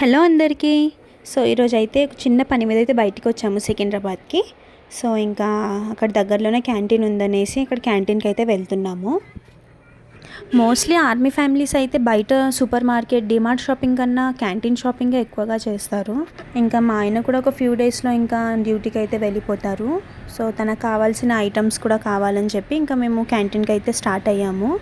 Hello అందరికీ. So ఈరోజు అయితే ఒక చిన్న పని మీద అయితే బయటికి వచ్చాము సికింద్రాబాద్కి. సో ఇంకా అక్కడ దగ్గరలోనే క్యాంటీన్ ఉందనేసి ఇక్కడ క్యాంటీన్కి అయితే వెళ్తున్నాము. మోస్ట్లీ ఆర్మీ ఫ్యామిలీస్ అయితే బయట సూపర్ మార్కెట్ డిమార్ట్ షాపింగ్ కన్నా క్యాంటీన్ షాపింగ్ ఎక్కువగా చేస్తారు. ఇంకా మా ఆయన కూడా ఒక ఫ్యూ డేస్లో ఇంకా డ్యూటీకి అయితే వెళ్ళిపోతారు. సో తనకు కావాల్సిన ఐటమ్స్ కూడా కావాలని చెప్పి ఇంకా మేము క్యాంటీన్కి అయితే స్టార్ట్ అయ్యాము.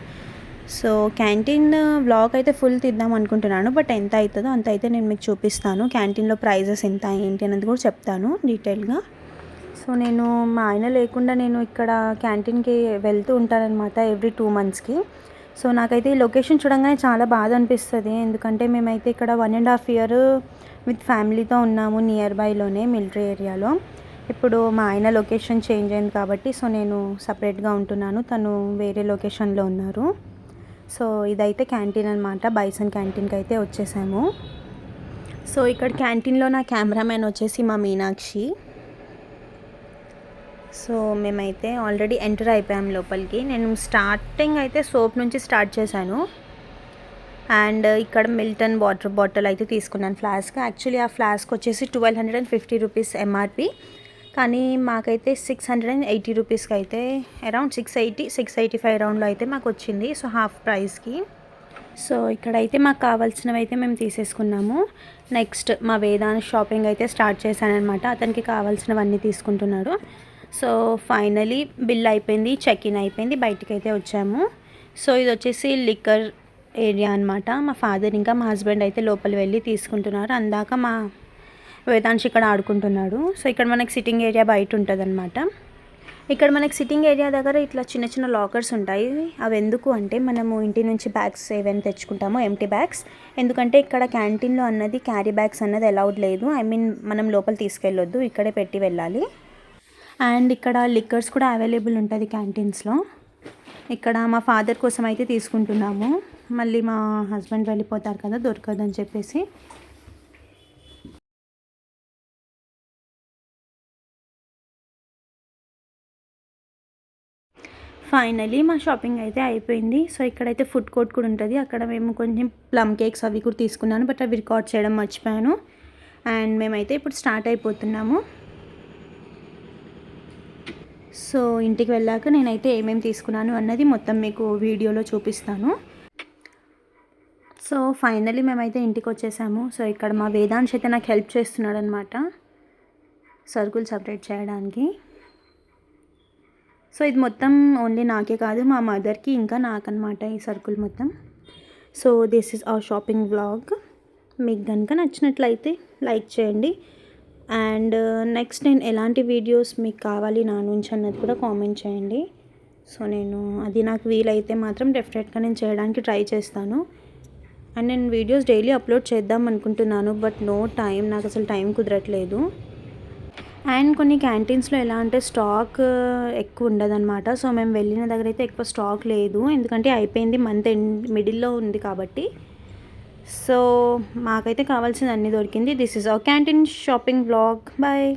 సో క్యాంటీన్ బ్లాగ్ అయితే ఫుల్ తీద్దాం అనుకుంటున్నాను బట్ ఎంత అవుతుందో అంత అయితే నేను మీకు చూపిస్తాను. క్యాంటీన్లో ప్రైజెస్ ఎంత ఏంటి అనేది కూడా చెప్తాను డీటెయిల్గా. సో నేను మా ఆయన లేకుండా నేను ఇక్కడ క్యాంటీన్కి వెళ్తూ ఉంటానన్నమాట ఎవ్రీ టూ మంత్స్కి. సో నాకైతే ఈ లొకేషన్ చూడంగానే చాలా బాధ అనిపిస్తుంది ఎందుకంటే మేమైతే ఇక్కడ one and half year with ఫ్యామిలీతో ఉన్నాము నియర్ బైలోనే మిలిటరీ ఏరియాలో. ఇప్పుడు మా ఆయన లొకేషన్ చేంజ్ అయింది కాబట్టి సో నేను సపరేట్గా ఉంటున్నాను తను వేరే లొకేషన్లో ఉన్నారు. సో ఇదైతే క్యాంటీన్ అనమాట బైసన్ క్యాంటీన్కి అయితే వచ్చేసాము. సో ఇక్కడ క్యాంటీన్లో నా కెమెరామ్యాన్ వచ్చేసి మా మీనాక్షి. సో మేమైతే ఆల్రెడీ ఎంటర్ అయిపోయాం లోపలికి. నేను స్టార్టింగ్ అయితే సోప్ నుంచి స్టార్ట్ చేశాను. అండ్ ఇక్కడ మిల్టన్ వాటర్ బాటిల్ అయితే తీసుకున్నాను ఫ్లాస్క్. యాక్చువల్లీ ఆ ఫ్లాస్క్ వచ్చేసి twelve hundred and fifty rupees MRP కానీ మాకైతే సిక్స్ హండ్రెడ్ అండ్ ఎయిటీ రూపీస్కి అయితే around six eighty six eighty five రౌండ్లో అయితే మాకు వచ్చింది. సో హాఫ్ ప్రైస్కి సో ఇక్కడైతే మాకు కావాల్సినవి అయితే మేము తీసేసుకున్నాము. నెక్స్ట్ మా వేదాంత్ షాపింగ్ అయితే స్టార్ట్ చేశానమాట అతనికి కావాల్సినవన్నీ తీసుకుంటున్నాడు. సో ఫైనలీ బిల్ అయిపోయింది చెక్ ఇన్ అయిపోయింది బయటికి అయితే వచ్చాము. సో ఇది వచ్చేసి లిక్కర్ ఏరియా అనమాట మా ఫాదర్ ఇంకా మా హస్బెండ్ అయితే లోపల వెళ్ళి తీసుకుంటున్నారు. అందాక మా వేదాంశ్ ఇక్కడ ఆడుకుంటున్నాడు. సో ఇక్కడ మనకి సిట్టింగ్ ఏరియా బయట ఉంటుంది అనమాట ఇక్కడ మనకి సిట్టింగ్ ఏరియా దగ్గర ఇట్లా చిన్న చిన్న లాకర్స్ ఉంటాయి. అవి ఎందుకు అంటే మనము ఇంటి నుంచి బ్యాగ్స్ ఏవైనా తెచ్చుకుంటామో ఎంటీ బ్యాగ్స్ ఎందుకంటే ఇక్కడ క్యాంటీన్లో అన్నది క్యారీ బ్యాగ్స్ అన్నది అలౌడ్ లేదు. ఐ మీన్ మనం లోపల తీసుకెళ్ళొద్దు. ఇక్కడే పెట్టి వెళ్ళాలి. అండ్ ఇక్కడ లిక్కర్స్ కూడా అవైలబుల్ ఉంటుంది క్యాంటీన్స్లో ఇక్కడ మా ఫాదర్ కోసం అయితే తీసుకుంటున్నాము. మళ్ళీ మా హస్బెండ్ వెళ్ళిపోతారు కదా దొరకదని చెప్పేసి. ఫైనలీ మా షాపింగ్ అయితే అయిపోయింది. సో ఇక్కడైతే ఫుడ్ కోర్ట్ కూడా ఉంటుంది. అక్కడ మేము కొంచెం ప్లమ్ కేక్స్ అవి కూడా తీసుకున్నాను బట్ అవి రికార్డ్ చేయడం మర్చిపోయాను. అండ్ మేమైతే ఇప్పుడు స్టార్ట్ అయిపోతున్నాము. సో ఇంటికి వెళ్ళాక నేనైతే ఏమేమి తీసుకున్నాను అన్నది మొత్తం మీకు వీడియోలో చూపిస్తాను. సో ఫైనలీ మేమైతే ఇంటికి వచ్చేసాము. సో ఇక్కడ మా వేదాంశ్ అయితే నాకు హెల్ప్ చేస్తున్నాడు అనమాట సరుకులు సపరేట్ చేయడానికి. సో ఇది మొత్తం ఓన్లీ నాకే కాదు మా మదర్కి ఇంకా నాకనమాట ఈ సరుకులు మొత్తం. So this is our shopping blog మీకు కనుక నచ్చినట్లయితే లైక్ చేయండి. అండ్ నెక్స్ట్ నేను ఎలాంటి వీడియోస్ మీకు కావాలి నా నుంచి అన్నది కూడా కామెంట్ చేయండి. సో నేను అది నాకు వీలైతే మాత్రం డెఫినెట్గా నేను చేయడానికి ట్రై చేస్తాను. అండ్ నేను వీడియోస్ డైలీ అప్లోడ్ చేద్దాం అనుకుంటున్నాను బట్ నో టైం నాకు అసలు టైం కుదరట్లేదు. అండ్ కొన్ని క్యాంటీన్స్లో ఎలా అంటే స్టాక్ ఎక్కువ ఉండదన్నమాట. సో మేము వెళ్ళిన దగ్గర అయితే ఎక్కువ స్టాక్ లేదు. ఎందుకంటే అయిపోయింది మంత్ ఎండ్ మిడిల్లో ఉంది కాబట్టి. సో మాకైతే కావాల్సింది అన్నీ దొరికింది. This is our canteen shopping blog bye